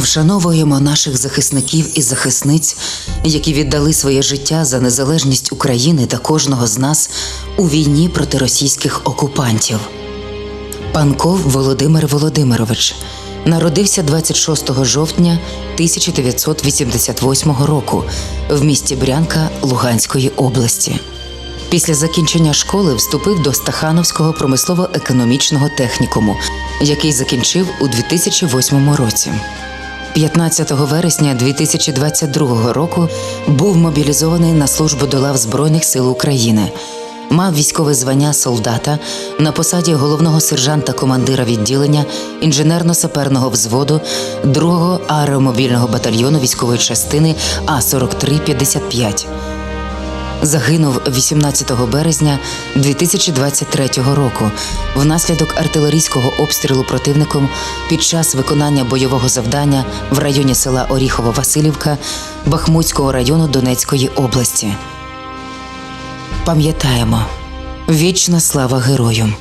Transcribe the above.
Вшановуємо наших захисників і захисниць, які віддали своє життя за незалежність України та кожного з нас у війні проти російських окупантів. Панков Володимир Володимирович народився 26 жовтня 1988 року в місті Брянка Луганської області. Після закінчення школи вступив до Стахановського промислово-економічного технікуму, який закінчив у 2008 році. 15 вересня 2022 року був мобілізований на службу до лав Збройних сил України. Мав військове звання солдата на посаді головного сержанта командира відділення інженерно-саперного взводу 2-го аеромобільного батальйону військової частини А 4355 Загинув 18 березня 2023 року внаслідок артилерійського обстрілу противником під час виконання бойового завдання в районі села Оріхово-Василівка Бахмутського району Донецької області. Пам'ятаємо вічна слава герою!